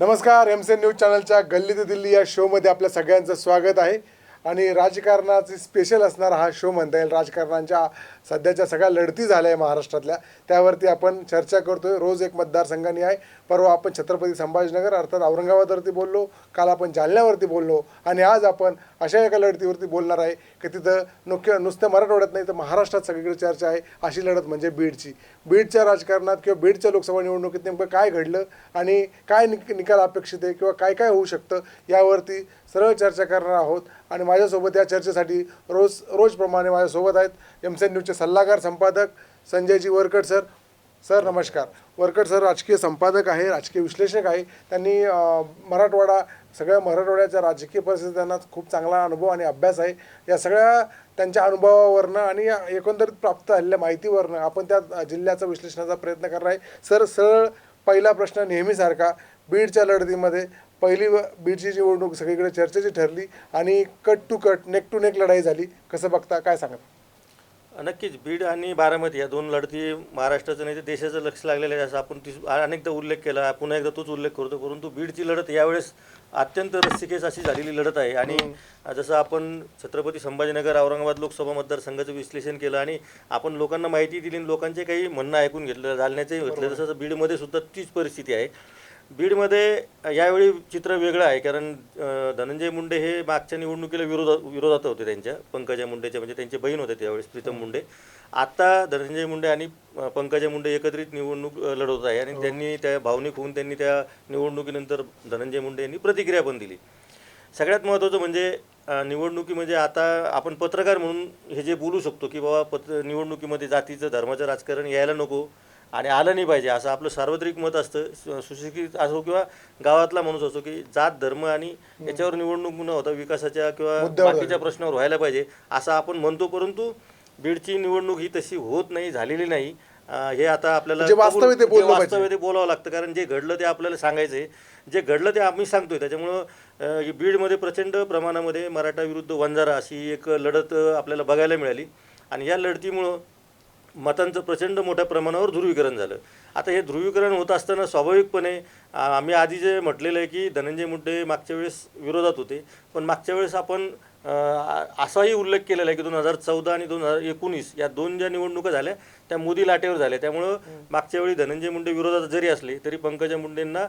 नमस्कार M C news चॅनलच्या गल्ली ते दिल्ली या शोमध्ये आपल्या सगळ्यांचं स्वागत आहे. आणि राजकारणाची स्पेशल असणारा हा शो म्हणता येईल. राजकारणाच्या सध्याच्या सगळ्या लढती झाल्या आहे महाराष्ट्रातल्या. त्यावरती आपण चर्चा करतोय. रोज एक मतदारसंघाने आहे. परवा आपण छत्रपती संभाजीनगर अर्थात औरंगाबादवरती बोललो काल आपण जालन्यावरती बोललो आणि आज आपण अशा एका लढतीवरती बोलणार आहे की तिथं नुक नुसतं मराठवाड्यात नाही तर महाराष्ट्रात सगळीकडे चर्चा आहे अशी लढत म्हणजे बीडची. बीडच्या राजकारणात किंवा बीडच्या लोकसभा निवडणुकीत नेमकं काय घडलं आणि काय निक निकाल अपेक्षित आहे किंवा काय काय होऊ शकतं यावरती सरळ चर्चा करणार आहोत आणि माझ्यासोबत या चर्चेसाठी रोज रोजप्रमाणे माझ्यासोबत आहेत एम सी न्यूजचे सल्लागार संपादक संजयजी वरकड सर. सर नमस्कार. वरकट सर राजकीय संपादक आहे राजकीय विश्लेषक आहे. त्यांनी मराठवाडा सगळ्या मराठवाड्याच्या राजकीय परिस्थिती त्यांना खूप चांगला अनुभव आणि अभ्यास आहे. या सगळ्या त्यांच्या अनुभवावरनं आणि एकंदरीत प्राप्त झालेल्या माहितीवरनं आपण त्या जिल्ह्याचा विश्लेषणाचा प्रयत्न करणार आहे. सर सरळ पहिला प्रश्न नेहमीसारखा बीडच्या लढतीमध्ये पहिली व- बीडची निवडणूक सगळीकडे चर्चेची ठरली आणि cut to cut neck to neck लढाई झाली. कसं बघता काय सांगता? नक्कीच बीड आणि बारामती या दोन लढती महाराष्ट्राचं नाही तर देशाचं लक्ष लागलेलं आहे असं आपण ती अनेकदा उल्लेख केला पुन्हा एकदा तोच उल्लेख करतो. परंतु बीडची लढत यावेळेस अत्यंत रस्सिकेस अशी झालेली लढत आहे. आणि जसं आपण छत्रपती संभाजीनगर औरंगाबाद लोकसभा मतदारसंघाचं विश्लेषण केलं आणि आपण लोकांना माहिती दिली आणि लोकांचे काही म्हणणं ऐकून घेतलं जालन्याचंही घेतलं तसं बीडमध्ये सुद्धा तीच परिस्थिती आहे. बीडमध्ये यावेळी चित्र वेगळं आहे कारण धनंजय मुंडे हे मागच्या निवडणुकीला विरोधात विरोधात होते त्यांच्या पंकजा मुंडेच्या म्हणजे त्यांचे बहीण होते त्यावेळेस प्रीतम मुंडे. आता धनंजय मुंडे आणि पंकजा मुंडे एकत्रित निवडणूक लढवत आहे आणि त्यांनी त्या भावनिक होऊन त्यांनी त्या निवडणुकीनंतर धनंजय मुंडे यांनी प्रतिक्रिया पण दिली. सगळ्यात महत्त्वाचं म्हणजे निवडणुकी म्हणजे आता आपण पत्रकार म्हणून हे जे बोलू शकतो की बाबा पत्र निवडणुकीमध्ये जातीचं धर्माचं राजकारण यायला नको आणि आलं नाही पाहिजे. असं आपलं सार्वत्रिक मत असतं. सुशिक्षित असो किंवा गावातला माणूस असो की जात धर्म आणि याच्यावर निवडणूक न होता विकासाच्या किंवा बाकीच्या प्रश्नावर व्हायला पाहिजे. असं आपण म्हणतो परंतु बीडची निवडणूक ही तशी होत नाही झालेली नाही. हे आता आपल्याला जे वास्तव आहे ते बोलावं लागतं. कारण जे घडलं ते आपल्याला सांगायचं आहे जे घडलं ते आम्ही सांगतोय. त्याच्यामुळं बीडमध्ये प्रचंड प्रमाणामध्ये मराठा विरुद्ध वंजारा अशी एक लढत आपल्याला बघायला मिळाली. आणि या लढतीमुळं मतांचं प्रचंड मोठ्या प्रमाणावर ध्रुवीकरण झालं. आता हे ध्रुवीकरण होत असताना स्वाभाविकपणे आम्ही आधी जे म्हटलेलं आहे की धनंजय मुंडे मागच्या वेळेस विरोधात होते. पण मागच्या वेळेस आपण असाही उल्लेख केलेला आहे की दोन हजार चौदा आणि दोन हजार एकोणीस या दोन ज्या निवडणुका झाल्या त्या मोदी लाटेवर झाल्या. त्यामुळं मागच्या वेळी धनंजय मुंडे विरोधात जरी असले तरी पंकजा मुंडेंना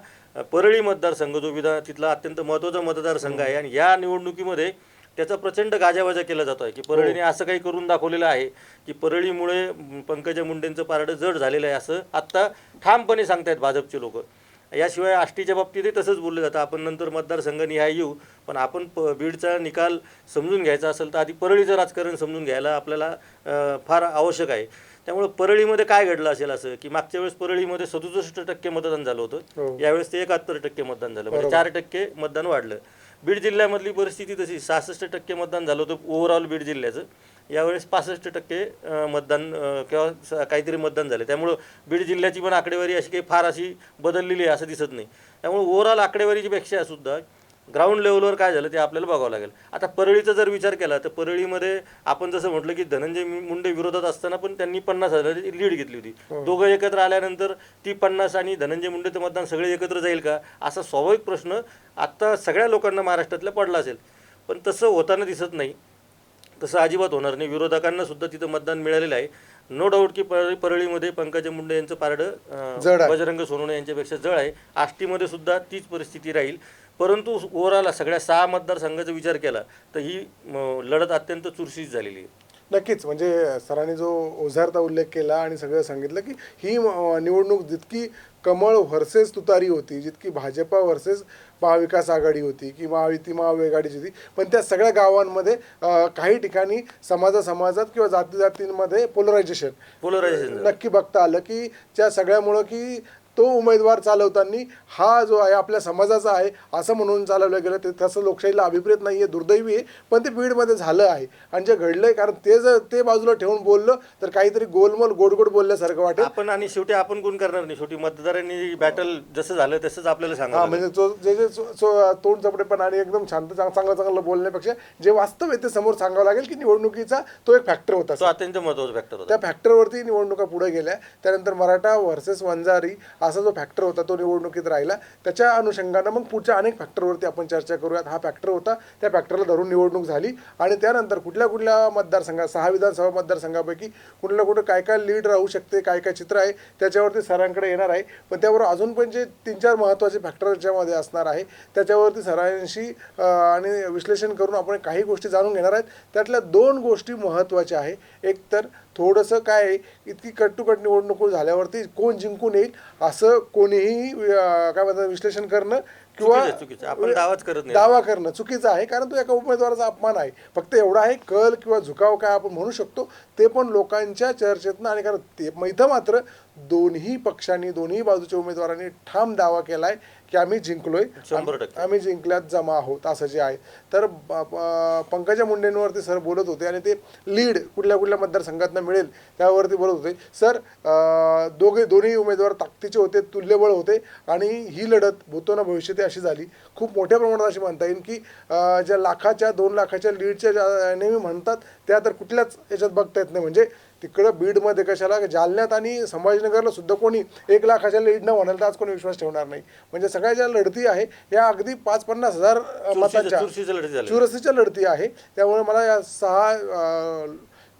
परळी मतदारसंघ जो विधान तिथला अत्यंत महत्त्वाचा मतदारसंघ आहे आणि या निवडणुकीमध्ये त्याचा प्रचंड गाजावाजा केला जातो आहे की परळीने असं काही करून दाखवलेलं आहे की परळीमुळे पंकजा मुंडेंचं पारडं जड झालेलं आहे असं आत्ता ठामपणे सांगतायत भाजपचे लोक. याशिवाय आष्टीच्या बाबतीतही तसंच बोललं जातं. आपण नंतर मतदारसंघ निहाय येऊ. पण आपण प बीडचा निकाल समजून घ्यायचा असेल तर आधी परळीचं राजकारण समजून घ्यायला आपल्याला फार आवश्यक आहे. त्यामुळे परळीमध्ये काय घडलं असेल असं की मागच्या वेळेस परळीमध्ये सदुसष्ट टक्के मतदान झालं हो. होतं यावेळेस ते एकाहत्तर टक्के मतदान झालं. म्हणजे चार टक्के मतदान वाढलं. बीड जिल्ह्यामधली परिस्थिती तशी सहासष्ट टक्के मतदान झालं होतं ओव्हरऑल बीड जिल्ह्याचं. यावेळेस पासष्ट टक्के मतदान किंवा काहीतरी मतदान झालं. त्यामुळं बीड जिल्ह्याची पण आकडेवारी अशी काही फार अशी बदललेली आहे असं दिसत नाही. त्यामुळे ओव्हरऑल आकडेवारीची पेक्षा सुद्धा ग्राउंड लेवलवर काय झालं ते आपल्याला बघावं लागेल. आता परळीचा जर विचार केला तर परळीमध्ये आपण जसं म्हटलं की धनंजय मुंडे विरोधात असताना पण त्यांनी पन्नास हजाराची लीड घेतली होती. दोघं एकत्र आल्यानंतर ती पन्नास आणि धनंजय मुंडेचं मतदान सगळे एकत्र जाईल का? असा स्वाभाविक प्रश्न आत्ता सगळ्या लोकांना महाराष्ट्रातल्या पडला असेल. पण तसं होताना दिसत नाही. तसं अजिबात होणार नाही. विरोधकांना सुद्धा तिथं मतदान मिळालेलं आहे. नो डाऊट की परळी परळीमध्ये पंकजा मुंडे यांचं पारडं. बजरंग सोनवणे यांच्यापेक्षा जळ आहे. आष्टीमध्ये सुद्धा तीच परिस्थिती राहील. परंतु ओव्हरऑल सगळ्या सहा मतदारसंघाचा विचार केला तर ही लढत अत्यंत चुरशीत झालेली आहे. नक्कीच. म्हणजे सरांनी जो ओझारता उल्लेख केला आणि सगळं सांगितलं की ही निवडणूक जितकी कमळ व्हर्सेस तुतारी होती जितकी भाजपा व्हर्सेस महाविकास आघाडी होती की महायुती महाआघाडीची होती पण त्या सगळ्या गावांमध्ये काही ठिकाणी समाजा समाजात किंवा जाती जातींमध्ये पोलरायझेशन पोलरायझेशन नक्की बघता आलं की त्या सगळ्यामुळं की तो उमेदवार चालवताना हा जो आहे आपल्या समाजाचा आहे असं म्हणून चालवलं गेलं. ते तसं लोकशाहीला अभिप्रेत नाही आहे दुर्दैवी आहे पण ते बीडमध्ये झालं आहे. आणि जे घडलं आहे कारण ते जर ते बाजूला ठेवून बोललं तर काहीतरी गोलमोल गोडगोड बोलल्यासारखं वाटेल. आपण आणि शेवटी आपण कोण करणार नाही? शेवटी मतदारांनी बॅटल जसं झालं तसंच आपल्याला सांगा म्हणजे तो जे जे तोंड चपडेपण आणि एकदम शांत चांग- चांगलं चांगलं बोलण्यापेक्षा जे वास्तव आहे ते समोर सांगावं लागेल की निवडणुकीचा तो एक फॅक्टर होता. अत्यंत महत्त्वाचा फॅक्टर होता. त्या फॅक्टरवरती निवडणुका पुढे गेल्या. त्यानंतर मराठा व्हर्सेस वंजारी असा जो फॅक्टर होता तो निवडणुकीत राहिला. त्याच्या अनुषंगानं मग पुढच्या अनेक फॅक्टरवरती आपण चर्चा करूयात. हा फॅक्टर होता. त्या फॅक्टरला धरून निवडणूक झाली. आणि त्यानंतर कुठल्या कुठल्या मतदारसंघात सहा विधानसभा मतदारसंघापैकी कुठल्या कुठं काय काय लीड राहू शकते काय काय चित्र आहे त्याच्यावरती सरांकडे येणार आहे. पण त्यावर अजून पण जे तीन चार महत्त्वाचे फॅक्टर ज्यामध्ये असणार आहे त्याच्यावरती सरांशी आणि विश्लेषण करून आपण काही गोष्टी जाणून घेणार आहेत. त्यातल्या दोन गोष्टी महत्त्वाच्या आहे. एक तर थोडंसं काय आहे, इतकी कट्टुकट निवडणूक झाल्यावरती कोण जिंकून येईल असं कोणीही काय म्हणतात विश्लेषण करणं किंवा चुकीचं आहे, चुकीचं आहे. आपण दावाच करत नाही. दावा करणं चुकीचं आहे कारण तो एका उमेदवाराचा अपमान आहे फक्त एवढा आहे कल किंवा झुकाव काय आपण म्हणू शकतो ते पण लोकांच्या चर्चेतनं आणि कारण ते इथं मात्र दोन्ही पक्षांनी दोन्ही बाजूच्या उमेदवारांनी ठाम दावा केलाय की आम्ही जिंकलोय. शंभर टक्के. आम्ही जिंकल्यात जमा आहोत असं जे आहे. तर ब- ब- पंकजा मुंडेंवरती सर बोलत होते आणि ते लीड कुठल्या कुठल्या मतदारसंघातनं मिळेल त्यावरती बोलत होते. सर अं, दोघे दोन्ही उमेदवार ताकदीचे होते तुल्यबळ होते आणि ही लढत भूतोना भविष्यती अशी झाली. खूप मोठ्या प्रमाणात अशी म्हणता येईल की अं, ज्या लाखाच्या दोन लाखाच्या लीडच्या ज्या नेहमी म्हणतात त्या तर कुठल्याच याच्यात बघता येत नाही. म्हणजे तिकडं बीडमध्ये कशाला? जालन्यात आणि संभाजीनगरला सुद्धा कोणी एक लाखाच्या लीडनं म्हणाल तर आज कोणी विश्वास ठेवणार नाही. म्हणजे सगळ्या ज्या लढती आहे या अगदी पाच पन्नास हजार मतांच्या चुरशीचं लढती आहे. त्यामुळे मला या सहा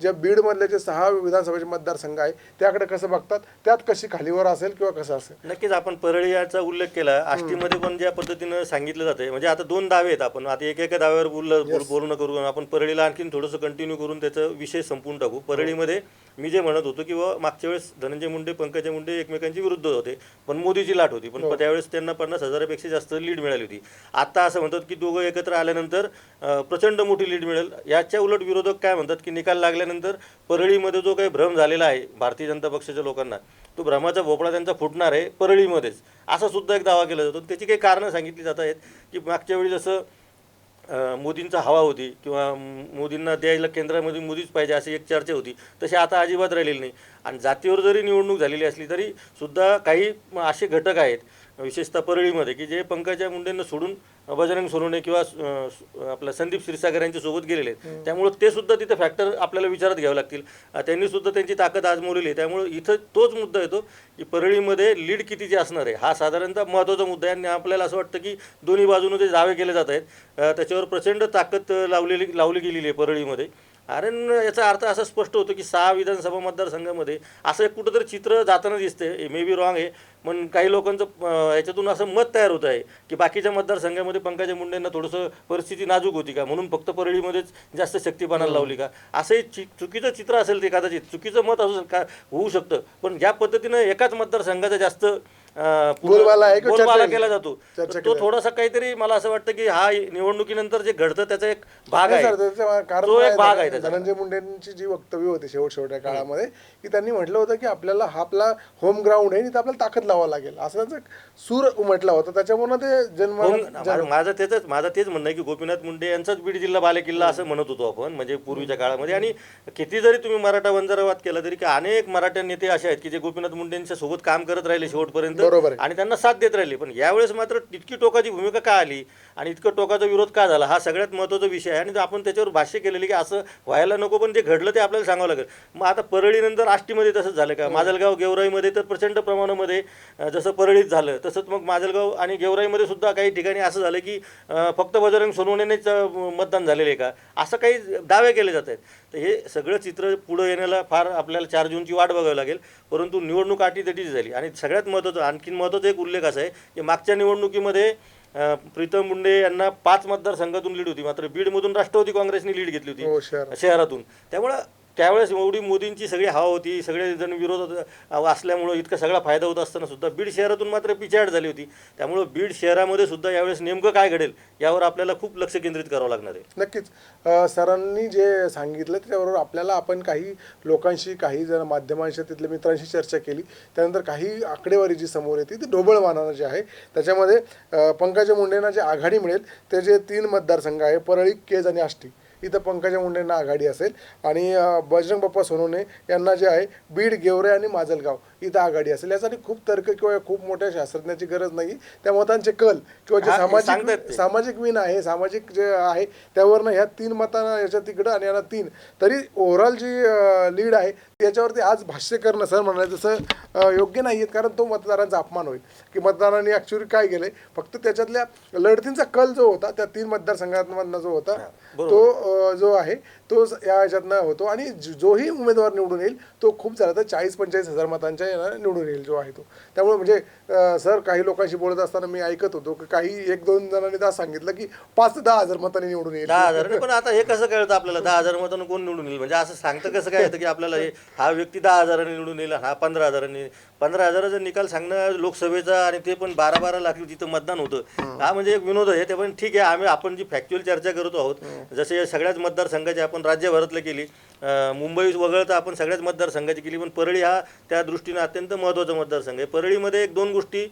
ज्या बीडमधले जे सहा विधानसभेचे मतदारसंघ आहे त्याकडे कसं बघतात? त्यात कशी खालीवर असेल किंवा कसं असेल? नक्कीच आपण परळी याचा उल्लेख केला. आष्टीमध्ये पण ज्या पद्धतीनं सांगितलं जाते म्हणजे आता दोन दावे आहेत आपण. आता एक एका दाव्यावर बोललं बोल- बोलणं करू आपण परळीला आणखीन थोडंसं कंटिन्यू करून त्याचा विषय संपवून टाकू. परळीमध्ये मी जे म्हणत होतो की बुवा मागच्या वेळेस धनंजय मुंडे पंकजा मुंडे एकमेकांची विरुद्ध होते पण मोदीची लाट होती. पण त्यावेळेस त्यांना पन्नास हजारापेक्षा जास्त लीड मिळाली होती. आता असं म्हणतात की दोघं एकत्र आल्यानंतर प्रचंड मोठी लीड मिळेल. याच्या उलट विरोधक काय म्हणतात की निकाल लागल्यानंतर परळीमध्ये जो काही भ्रम झालेला आहे भारतीय जनता पक्षाच्या लोकांना तो भ्रमाचा भोपळा त्यांचा फुटणार आहे परळीमध्येच. असा सुद्धा एक दावा केला जातो. त्याची काही कारणं सांगितली जात आहेत की मागच्या वेळी जसं मोदींचा हवा होती किंवा मोदींना द्यायला केंद्रामध्ये मोदीच पाहिजे अशी एक चर्चा होती तशी आता अजिबात राहिलेली नाही. आणि जातीवर जरी निवडणूक झालेली असली तरी सुद्धा काही असे घटक आहेत विशेषतः परळीमध्ये की जे पंकजा मुंडेंना सोडून बजरंग सोनवणे किंवा अं, आपल्या संदीप क्षीरसागर यांच्या सोबत गेलेले आहेत. त्यामुळे ते सुद्धा तिथे फॅक्टर आपल्याला विचारात घ्यावे लागतील. त्यांनी सुद्धा त्यांची ताकद आजमवलेली आहे. त्यामुळे इथं तोच मुद्दा येतो की परळीमध्ये लीड कितीची असणार आहे हा साधारणतः महत्त्वाचा मुद्दा आहे. आणि आपल्याला असं वाटतं की दोन्ही बाजूने जे दावे केले जात आहेत त्याच्यावर प्रचंड ताकद लावलेली लावली गेलेली आहे परळीमध्ये. कारण याचा अर्थ असा स्पष्ट होतो की सहा विधानसभा मतदारसंघामध्ये असं एक कुठंतरी चित्र जाताना दिसते मे बी रॉंग आहे. पण काही लोकांचं याच्यातून असं मत तयार होत आहे की बाकीच्या मतदारसंघामध्ये पंकजा मुंडेंना थोडंसं परिस्थिती नाजूक होती का? म्हणून फक्त परळीमध्येच जास्त शक्तीपणाला लावली का? असंही चि चुकीचं चित्र असेल ते कदाचित चुकीचं मत असू का होऊ शकतं. पण ज्या पद्धतीनं एकाच मतदारसंघाचा जास्त अं, पूर्ण बोलबाला आहे किंवा बोलबाला चर्चा केला जातो. तर तो. थोडासा काहीतरी मला असं वाटतं की हा निवडणुकीनंतर जे घडतं त्याचा एक भाग नाही आहे. कारण तो काय एक भाग आहे, त्याचा. धनंजय मुंडेंची जी वक्तव्य होती शेवट शेवटच्या काळामध्ये की त्यांनी म्हटलं होतं की आपल्याला हा आपला होम ग्राउंड आहे आणि इथं आपल्याला ताकद लावावं लागेल. असं त्यांचं सूर उमटला होता. त्याच्यामुळे ते जन्म माझं तेच माझं तेच म्हणणं आहे की गोपीनाथ मुंडे यांचाच बीड जिल्हा बालेकिल्ला असं म्हणत होतो आपण म्हणजे पूर्वीच्या काळामध्ये. आणि किती जरी तुम्ही मराठा वंजारावाद केला तरी की अनेक मराठा नेते असे आहेत की जे गोपीनाथ मुंडेंच्या सोबत काम करत राहिले शेवटपर्यंत. बरोबर आहे. आणि त्यांना साथ देत राहिली पण यावेळेस मात्र इतकी टोकाची भूमिका का आली आणि इतकं टोकाचा विरोध का झाला? हा सगळ्यात महत्त्वाचा विषय आहे. आणि आपण त्याच्यावर भाष्य केलेलं की असं व्हायला नको पण जे घडलं ते आपल्याला सांगावं लागेल. मग आता परळीनंतर आष्टीमध्ये तसंच झालं का? माजलगाव गेवराईमध्ये तर प्रचंड प्रमाणामध्ये जसं परळीत झालं तसंच मग माजलगाव आणि गेवराईमध्ये सुद्धा काही ठिकाणी असं झालं की फक्त बजरंग सोनवणेनेच मतदान झालेलं आहे का? असं काही दावे केले जात आहेत. तर हे सगळं चित्र पुढं येण्याला फार आपल्याला चार जूनची वाट बघावी लागेल. परंतु निवडणूक अटीतटीची झाली. आणि सगळ्यात महत्त्वाचं आणखीन महत्त्वाचा एक उल्लेख असा आहे की मागच्या निवडणुकीमध्ये प्रीतम मुंडे यांना पाच मतदारसंघातून लीड होती. मात्र बीडमधून राष्ट्रवादी काँग्रेसने लीड घेतली होती. हो शहरात शहरातून. त्यामुळं त्यावेळेस एवढी मोदींची सगळी हवा होती सगळे जण विरोधात असल्यामुळं इतका सगळा फायदा होत असताना सुद्धा बीड शहरातून मात्र पिछाड झाली होती. त्यामुळं बीड शहरामध्ये सुद्धा यावेळेस नेमकं काय घडेल यावर आपल्याला खूप लक्ष केंद्रित करावं लागणार आहे. नक्कीच. सरांनी जे सांगितलं त्याच्याबरोबर आपल्याला आपण काही लोकांशी काही जण माध्यमांशी तिथल्या मित्रांशी चर्चा केली. त्यानंतर काही आकडेवारी जी समोर येते ती ढोबळमानानं जी आहे त्याच्यामध्ये पंकजा मुंडेंना जे आघाडी मिळेल ते जे तीन मतदारसंघ आहे परळी केज आणि आष्टी. इथं पंकजा मुंडेंना आघाडी असेल. आणि बजरंग बाप्पा सोनवणे यांना जे आहे बीड गेवरे आणि माजलगाव इथं आघाडी असेल. यासाठी खूप तर्क किंवा खूप मोठ्या शास्त्रज्ञाची गरज नाही. त्या मतांचे कल किंवा जे सामाजिक. सामाजिक विन आहे सामाजिक जे आहे त्यावरनं ह्या तीन मतांना याच्या तिकडं आणि यांना तीन. तरी ओव्हरऑल जी लीड आहे त्याच्यावरती आज भाष्य करणं सर म्हणाले तसं योग्य नाही आहेत कारण तो मतदारांचा अपमान होईल. की मतदारांनी ॲक्च्युली काय केलंय? फक्त त्याच्यातल्या लढतींचा कल जो होता त्या तीन मतदारसंघांमधनं जो होता तो जो आहे तो या ह्याच्यातनं होतो. आणि जोही उमेदवार निवडून येईल तो खूप झाला तर चाळीस पंचेचाळीस हजार मतांच्या निवडून येईल जो आहे तो. त्यामुळे म्हणजे सर काही लोकांशी बोलत असताना मी ऐकत होतो की काही एक दोन जणांनी तर सांगितलं की पाच दहा हजार मतांनी निवडून येईल. दहा हजार पण आता हे कसं कळतं आपल्याला? दहा हजार मतांना कोण निवडून येईल? म्हणजे असं सांगतं कसं काय येतं की आपल्याला हे हा व्यक्ती दहा हजारांनी निवडून येईल हा पंधरा हजारांनी. पंधरा हजाराचा निकाल सांगणं लोकसभेचा आणि ते पण बारा बारा लाख जिथं मतदान होतं हा म्हणजे एक विनोद आहे. ते पण ठीक आहे. आम्ही आपण जी फॅक्च्युअल चर्चा करत आहोत जसे या सगळ्याच मतदारसंघाची आपण राज्यभरातलं केली मुंबई वगळता आपण सगळ्याच मतदारसंघाची केली पण परळी हा त्या दृष्टीने अत्यंत महत्त्वाचा मतदारसंघ आहे. परळीमध्ये एक दोन गोष्टी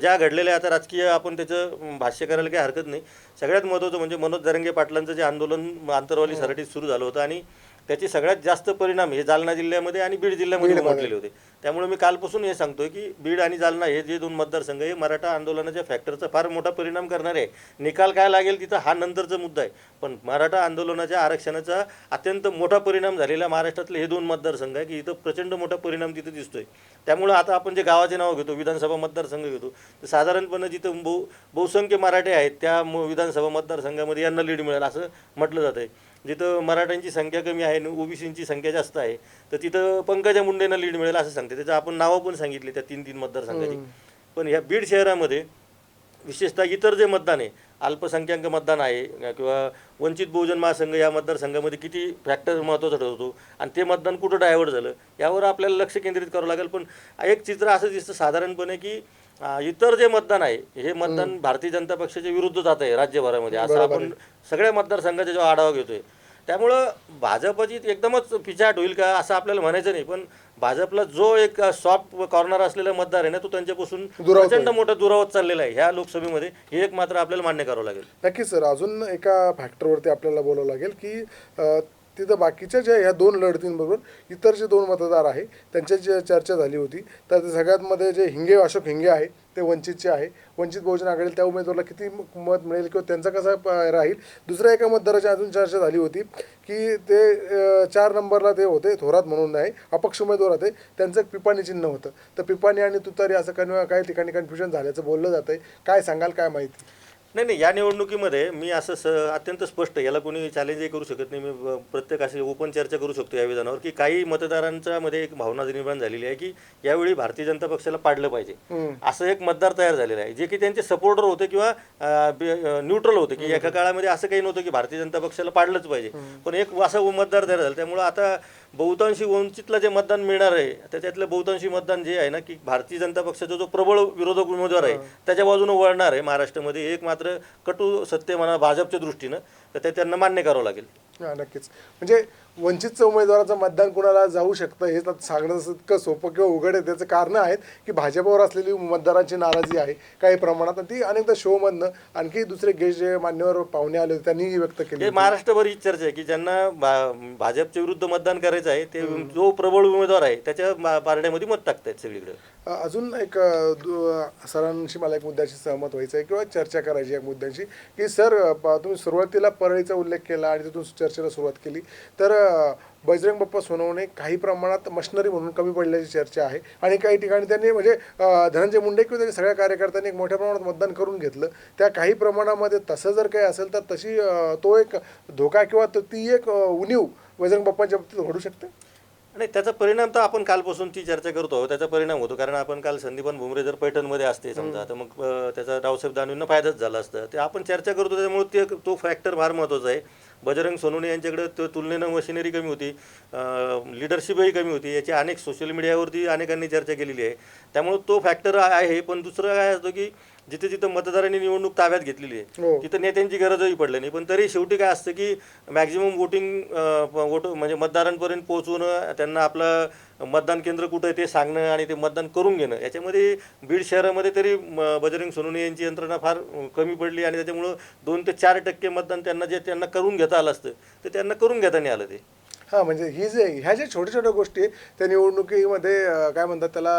ज्या घडलेल्या आता राजकीय आपण त्याचं भाष्य करायला काही हरकत नाही. सगळ्यात महत्त्वाचं म्हणजे मनोज जरंगे पाटलांचं जे आंदोलन आंतरवाली सराटीत सुरू झालं होतं आणि त्याचे सगळ्यात जास्त परिणाम हे जालना जिल्ह्यामध्ये आणि बीड जिल्ह्यामध्ये उमटलेले होते. त्यामुळे मी कालपासून हे सांगतोय की बीड आणि जालना हे जे दोन मतदारसंघ हे मराठा आंदोलनाच्या फॅक्टरचा फार मोठा परिणाम करणार आहे. निकाल काय लागेल तिथं हा नंतरचा मुद्दा आहे. पण मराठा आंदोलनाच्या आरक्षणाचा अत्यंत मोठा परिणाम झालेला महाराष्ट्रातले हे दोन मतदारसंघ आहे की इथं प्रचंड मोठा परिणाम तिथं दिसतोय. त्यामुळं आता आपण जे गावाचे नाव घेतो विधानसभा मतदारसंघ घेतो तर साधारणपणे जिथं बहु बहुसंख्य मराठे आहेत त्या विधानसभा मतदारसंघामध्ये यांना लीड मिळेल असं म्हटलं जातं आहे जिथं मराठ्यांची संख्या कमी आहे आणि ओबीसींची संख्या जास्त आहे तर तिथं पंकजा मुंडेंना लीड मिळेल असं सांगते. त्याचं आपण नावं पण सांगितले त्या तीन तीन मतदारसंघाची. पण ह्या बीड शहरामध्ये विशेषतः इतर जे मतदान आहे अल्पसंख्याक मतदान आहे किंवा वंचित बहुजन महासंघ या मतदारसंघामध्ये किती फॅक्टर महत्त्वाचा ठरवतो आणि ते मतदान कुठं डायव्हर्ट झालं यावर आपल्याला लक्ष केंद्रित करावं लागेल. पण एक चित्र असं दिसतं साधारणपणे की इतर जे मतदान आहे हे मतदान भारतीय जनता पक्षाच्या विरुद्ध जात आहे राज्यभरामध्ये. असं आपण सगळ्या मतदारसंघाच्या जेव्हा आढावा घेतोय त्यामुळं भाजपची एकदमच पिछाट होईल का असं आपल्याला म्हणायचं नाही. पण भाजपला जो एक सॉफ्ट कॉर्नर असलेला मतदार आहे ना तो त्यांच्यापासून. प्रचंड मोठा दुरावत चाललेला आहे ह्या लोकसभेमध्ये. हे एक मात्र आपल्याला मान्य करावं लागेल. नक्कीच सर. अजून एका फॅक्टरवरती आपल्याला बोलावं लागेल की तिथं बाकीच्या ज्या ह्या दोन लढतींबरोबर इतर जे दोन मतदार आहे त्यांच्या जी चर्चा झाली होती तर ते सगळ्यात मध्ये जे हिंगे अशोक हिंगे आहे ते वंचितचे आहे. वंचित बहुजन आघाडी त्या उमेदवाराला किती मत मिळेल किंवा त्यांचा कसा राहील? दुसऱ्या एका मतदाराची अजून चर्चा झाली होती की ते चार नंबरला ते होते थोरात म्हणून नाही अपक्ष उमेदवार होते. त्यांचं एक पिपाणी चिन्ह होतं. तर पिपाणी आणि तुतारी असं कन काही ठिकाणी कन्फ्युजन झाल्याचं बोललं जातं आहे काय सांगाल काय माहिती? नाही नाही या निवडणुकीमध्ये मी असं स अत्यंत स्पष्ट याला कोणी चॅलेंजही करू शकत नाही. मी प्रत्येक अशी ओपन चर्चा करू शकतो या विधानावर की काही मतदारांच्या मध्ये एक भावना निर्माण झालेली आहे की यावेळी भारतीय जनता पक्षाला पाडलं पाहिजे. असं एक मतदार तयार झालेलं आहे. जे की त्यांचे सपोर्टर होते किंवा न्यूट्रल होते की एका काळामध्ये असं काही नव्हतं की भारतीय जनता पक्षाला पाडलंच पाहिजे. पण एक असा मतदार तयार झाला. त्यामुळं आता बहुतांशी वंचितला जे मतदान मिळणार आहे त्याच्यातलं बहुतांशी मतदान जे आहे ना की भारतीय जनता पक्षाचा जो प्रबळ विरोधक उमेदवार आहे त्याच्या बाजूने वळणार आहे महाराष्ट्रामध्ये. एक मात्र कटू सत्य म्हणा भाजपच्या दृष्टीनं तर ते त्यांना मान्य करावं लागेल. हा नक्कीच. म्हणजे वंचितचं उमेदवाराचं मतदान कुणाला जाऊ शकतं हे तर सांगणं इतकं सोपं किंवा उघड आहे त्याचं कारणं आहेत की भाजपवर असलेली मतदारांची नाराजी आहे काही प्रमाणात. आणि ती अनेकदा शोमधनं आणखी दुसरे गेस्ट जे मान्यवर पाहुणे आले होते त्यांनीही व्यक्त केली हे महाराष्ट्रभर हीच चर्चा आहे की ज्यांना भाजपच्या विरुद्ध मतदान करायचं आहे ते जो प्रबळ उमेदवार आहे त्याच्या पारड्यामध्ये मत टाकतायत सगळीकडे. अजून एक दु- सरांशी मला एक मुद्द्याशी सहमत व्हायचं आहे किंवा चर्चा करायची आहे एक मुद्द्यांशी की सर प- तुम्ही सुरुवातीला परळीचा उल्लेख केला आणि तिथून चर्चेला सुरुवात केली. तर बजरंग बाप्पा सोनवणे काही प्रमाणात मशनरी म्हणून कमी पडल्याची चर्चा आहे आणि काही ठिकाणी त्यांनी म्हणजे धनंजय मुंडे किंवा त्यांनी सगळ्या कार्यकर्त्यांनी एक मोठ्या प्रमाणात मतदान करून घेतलं. त्या काही प्रमाणामध्ये तसं जर काही असेल तर तशी तो एक धोका किंवा ती एक उणीव बजरंग बाप्पाच्या बाबतीत घडू शकते? आणि त्याचा परिणाम तर आपण कालपासून ती चर्चा करतो. आहोत त्याचा परिणाम होतो. कारण आपण काल संदीपन भुमरे जर पैठणमध्ये असते समजा तर मग अं, त्याचा रावसाहेब दानवेंना फायदाच झाला असता. ते आपण चर्चा करतो त्यामुळे ते तो फॅक्टर फार महत्त्वाचा आहे. बजरंग सोनवणे यांच्याकडे तो तुलनेनं मशिनरी कमी होती. लिडरशिपही कमी होती. याची अनेक सोशल मीडियावरती अनेकांनी चर्चा केलेली आहे. त्यामुळे तो फॅक्टर आहे पण दुसरं काय असतं की जिथे जिथं मतदारांनी निवडणूक ताब्यात घेतलेली हो. आहे तिथं नेत्यांची गरजही पडली नाही पण तरी शेवटी काय असतं की मॅक्झिमम वोटिंग वोट म्हणजे मतदारांपर्यंत पोहोचवणं त्यांना आपलं मतदान केंद्र कुठं आहे ते सांगणं आणि ते मतदान करून घेणं याच्यामध्ये बीड शहरामध्ये तरी बजरंग सोनवणे यांची यंत्रणा फार कमी पडली आणि त्याच्यामुळं दोन ते चार टक्के मतदान त्यांना जे त्यांना करून घेता आलं असतं ते त्यांना करून घेता नाही आलं ते हां म्हणजे ही जे ह्या ज्या छोट्या छोट्या गोष्टी त्या निवडणुकीमध्ये अं, काय म्हणतात त्याला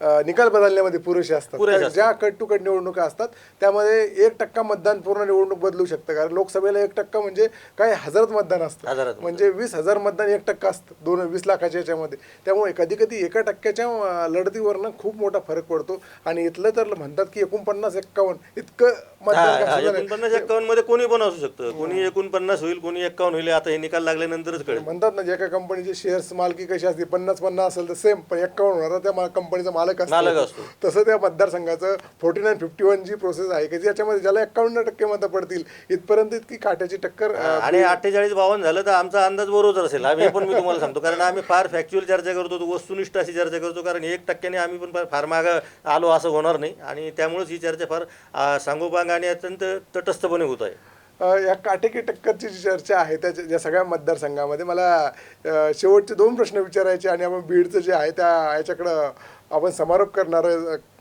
अं, निकाल बदलण्यामध्ये पुरेसे असतात. ज्या कट टू कट निवडणुका असतात त्यामध्ये एक टक्का मतदान पूर्ण निवडणूक बदलू शकतं. कारण लोकसभेला एक टक्का म्हणजे काय हजारात मतदान असतं. मतदान. म्हणजे वीस हजार मतदान एक टक्का असतं दोन वीस लाखाच्या याच्यामध्ये. त्यामुळे कधी कधी एका टक्क्याच्या अं, लढतीवरनं खूप मोठा फरक पडतो. आणि इथलं तर म्हणतात की एकोणपन्नास एक्कावन्न इतकं मतदान. एकोणपन्नास एक्कावन्नमध्ये कोणी पण असू शकतं. कोणी एकोणपन्नास होईल कोणी एक्कावन्न होईल आता हे निकाल लागल्यानंतरच कळेल. म्हणतात ना जे एका कंपनीचे शेअर्स मालकी कशी असते पन्नास पन्नास असेल तर सेम पण एक्कावन्न होणार त्या मा- कंपनीचा मालक मालक असतो. असतो. तसं त्या मतदारसंघाचं फोर्टी नाईन फिफ्टी वन जी प्रोसेस आहे की याच्यामध्ये ज्याला एक्कावन्न टक्के मतं पडतील इथपर्यंत इतकी काट्याची टक्कर अं, आणि अठ्ठेचाळीस बावन्न झालं तर आमचा अंदाज बरोबर असेल. आम्ही पण मी तुम्हाला सांगतो कारण आम्ही फार फॅक्च्युअल चर्चा करतो तो वस्तुनिष्ठ अशी चर्चा करतो कारण एक टक्क्याने आम्ही पण फार- फार मागं आलो असं होणार नाही. आणि त्यामुळेच ही चर्चा फार आ, सांगोपांग आणि अत्यंत तटस्थपणे होत आहे. या काटेकी टक्करची जी चर्चा आहे त्या ज्या सगळ्या मतदारसंघामध्ये मला शेवटचे दोन प्रश्न विचारायचे आणि आपण बीडचं जे आहे त्या याच्याकडं आपण समारोप करणार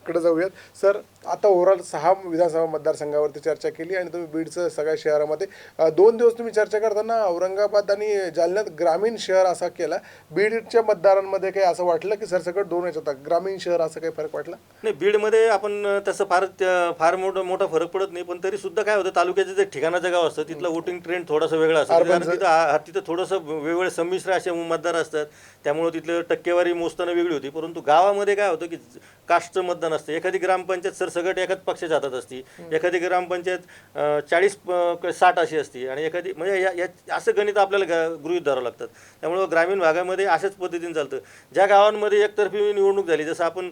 कडे जाऊयात. सर आता ओव्हरऑल सहा विधानसभा मतदारसंघावरती चर्चा केली आणि तुम्ही बीडचं सगळ्या शहरामध्ये दोन दिवस तुम्ही चर्चा करताना औरंगाबाद आणि जालन्यात ग्रामीण शहर असा केला. बीडच्या मतदारांमध्ये काही असं वाटलं की सरसकट दोन याच्यात होता ग्रामीण शहर असं काही फरक वाटला? नाही बीडमध्ये आपण तसं फार फार मोठं मोठा फरक पडत नाही पण तरी सुद्धा काय होतं तालुक्याचं जे ठिकाणाचं गाव असतं तिथलं वोटिंग ट्रेंड थोडंसं वेगळं असतं. कारण तिथं तिथं थोडंसं वेगवेगळे संमिश्र असे मतदार असतात. त्यामुळे तिथलं टक्केवारी मोजताना वेगळी होती. परंतु गावामध्ये काय होतं की कास्टचं मतदान असतं. एखादी ग्रामपंचायत सरसगट एकाच पक्षाच्या हातात असती. एखादी ग्रामपंचायत चाळीस साठ अशी असती. आणि एखादी म्हणजे या या- असं गणित आपल्याला ग- गृहीत धरावं लागतात त्यामुळं ग्रामीण भागामध्ये अशाच पद्धतीने चालतं. ज्या गावांमध्ये एकतर्फी निवडणूक झाली जसं आपण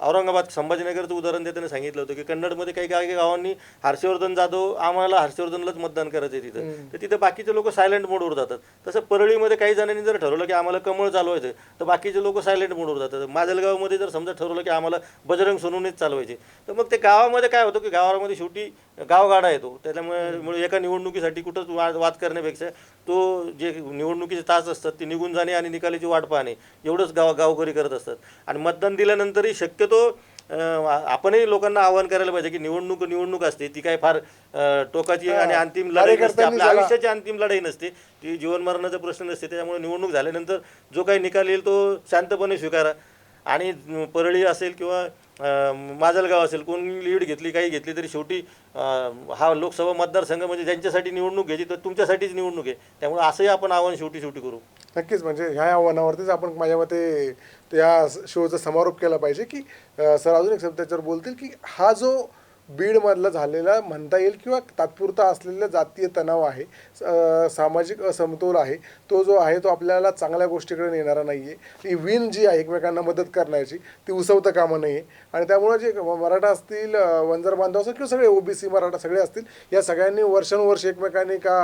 औरंगाबाद संभाजीनगरचं उदाहरण देताना सांगितलं होतं की कन्नडमध्ये काही काही गावांनी हर्षवर्धन जाधव आम्हाला हर्षवर्धनलाच मतदान करायचं आहे तिथं तर तिथं बाकीचे लोक सायलेंट मोडवर जातात. तसं परळीमध्ये काही जणांनी जर ठरवलं की आम्हाला कमळ चालवायचं तर बाकीचे लोक सायलेंट मोडवर जातात. माजलगावमध्ये जर समजा ठरवलं की आम्हाला बजरंग सोनवणेच चालवायचे. तर मग ते गावामध्ये काय होतं की गावामध्ये शेवटी गावगाडा येतो. त्याच्यामुळे मुळे एका निवडणुकीसाठी कुठंच वाद वाद करण्यापेक्षा तो जे निवडणुकीचे तास असतात ते निघून जाणे आणि निकालाची वाट पाहणे. एवढंच गाव गावकरी करत असतात. आणि मतदान दिल्यानंतरही शक्यतो आपणही लोकांना आवाहन करायला पाहिजे की निवडणूक निवडणूक असते. ती काय फार टोकाची आणि अंतिम लढाई नसते. आपल्या आयुष्याची अंतिम लढाई नसते. ती जीवनमरणाचा प्रश्न नसते. त्याच्यामुळे निवडणूक झाल्यानंतर जो काही निकाल येईल तो शांतपणे स्वीकारा. आणि परळी असेल किंवा माजलगाव असेल कोण लीड घेतली काही घेतली तरी शेवटी हा लोकसभा मतदारसंघ म्हणजे ज्यांच्यासाठी निवडणूक घ्यायची तर तुमच्यासाठीच निवडणूक आहे. त्यामुळे असंही आपण आव्हान शेवटी शेवटी करू. नक्कीच म्हणजे ह्या आव्हानावरतीच आपण माझ्या मते त्या शोचा समारोप केला पाहिजे की सर अजून एक शब्द त्याच्यावर बोलतील की हा जो बीडमधला झालेला म्हणता येईल किंवा तात्पुरता असलेला जातीय तणाव आहे सामाजिक असमतोल आहे तो जो आहे तो आपल्याला चांगल्या गोष्टीकडे नेणारा नाही आहे ती विन जी आहे एकमेकांना मदत करण्याची ती उसवता कामं नाही आहे आणि त्यामुळे जे मराठा असतील वंजर वंजार बांधव असतील किंवा सगळे ओबीसी मराठा सगळे असतील या सगळ्यांनी वर्षानुवर्ष एकमेकांनी का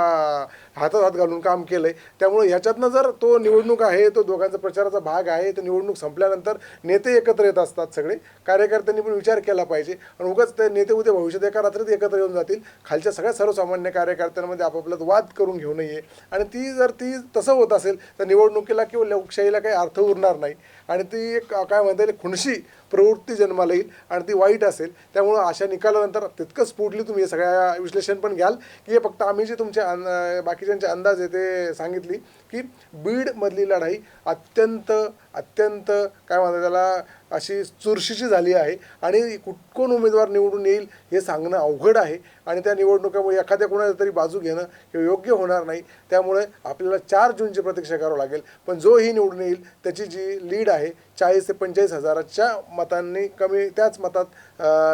हातात हात घालून काम केलं आहे त्यामुळे ह्याच्यातनं जर तो निवडणूक आहे तो दोघांचा प्रचाराचा भाग आहे तो निवडणूक संपल्यानंतर नेते एकत्र येत असतात सगळे. कार्यकर्त्यांनी पण विचार केला पाहिजे. आणि उगाच ते नेते उद्या भविष्यात एका रात्रीत एकत्र येऊन जातील. खालच्या सगळ्या सर्वसामान्य कार्यकर्त्यांमध्ये आपापल्यात वाद करून घेऊ नये. आणि ती जर ती तसं होत असेल तर निवडणुकीला किंवा लोकशाहीला काही अर्थ उरणार नाही. आणि ती एक काय म्हणता येईल खुणशी प्रवृत्ती जन्माला येईल आणि ती वाईट असेल. त्यामुळं अशा निकालानंतर तितकंच स्फुटली तुम्ही हे सगळ्या विश्लेषण पण घ्याल. की हे फक्त आम्ही जे तुमचे अन बाकीच्यांचे अंदाज आहे ते सांगितली की बीडमधली लढाई अत्यंत अत्यंत काय म्हणतात त्याला अशी चुरशीची झाली आहे आणि कुठ कोण उमेदवार निवडून येईल हे सांगणं अवघड आहे. आणि त्या निवडणुकामुळे एखाद्या कोणाला तरी बाजू घेणं हे योग्य होणार नाही. त्यामुळे आपल्याला चार जूनची प्रतीक्षा करावं लागेल. पण जो ही निवडून येईल त्याची जी लीड आहे चाळीस ते पंचेचाळीस हजाराच्या मतांनी कमी त्याच मतात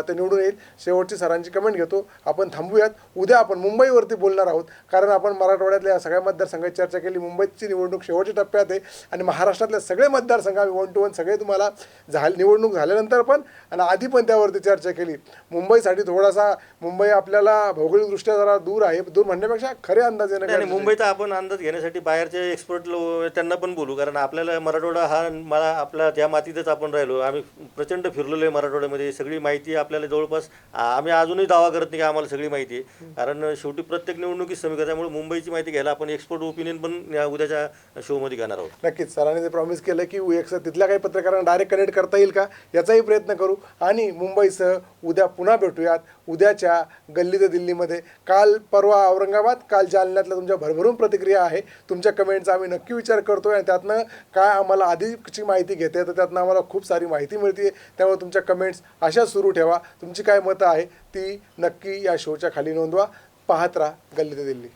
ते निवडून येईल. शेवटची सरांची कमेंट घेतो. आपण थांबूयात. उद्या आपण मुंबईवरती बोलणार आहोत. कारण आपण मराठवाड्यातल्या या सगळ्या मतदारसंघाची चर्चा केली. मुंबईची निवडणूक शेवटच्या टप्प्यात आहे. आणि महाराष्ट्रातल्या सगळे मतदारसंघ आम्ही वन टू वन सगळे तुम्हाला झाल निवडणूक झाल्यानंतर पण आणि आधी पण त्यावरती चर्चा केली. मुंबईसाठी थोडासा मुंबई आपल्याला आपल्याला भौगोलिकदृष्ट्या जरा दूर आहे दूर म्हणण्यापेक्षा खरे अंदाजे नाही नाही, मुंबईचा आपण अंदाज घेण्यासाठी बाहेरचे एक्सपर्ट त्यांना पण बोलू कारण आपल्याला मराठवाडा हा मला आपल्या त्या मातीतच आपण राहिलो. आम्ही प्रचंड फिरलेलो आहे मराठवाड्यामध्ये सगळी माहिती आपल्याला जवळपास आम्ही अजूनही दावा करत नाही की आम्हाला सगळी माहिती आहे. कारण शेवटी प्रत्येक निवडणुकीत समीकर त्यामुळे मुंबईची माहिती घ्यायला आपण एक्सपर्ट ओपिनियन पण या उद्याच्या शोमध्ये घेणार आहोत. नक्कीच सरांनी ते प्रॉमिस केलं की एक तिथल्या काही पत्रकारांना डायरेक्ट कनेक्ट करता येईल का याचाही प्रयत्न करू. आणि मुंबईसह उद्या पुन्हा भेटूयात. उद्याच्या गल्ली ते दिल्लीमध्ये. काल परवा औरंगाबाद काल जालन्यातल्या तुमच्या भरभरून प्रतिक्रिया आहे. तुमच्या कमेंटचा आम्ही नक्की विचार करतो आणि त्यातनं काय आम्हाला आधीची माहिती घेते तर त्यातनं आम्हाला खूप सारी माहिती मिळते त्यामुळे तुमच्या कमेंट्स अशा सुरू ठेवा. तुमची काय मतं आहे ती नक्की या शोच्या खाली नोंदवा. पाहत राहा गल्ली ते दिल्ली.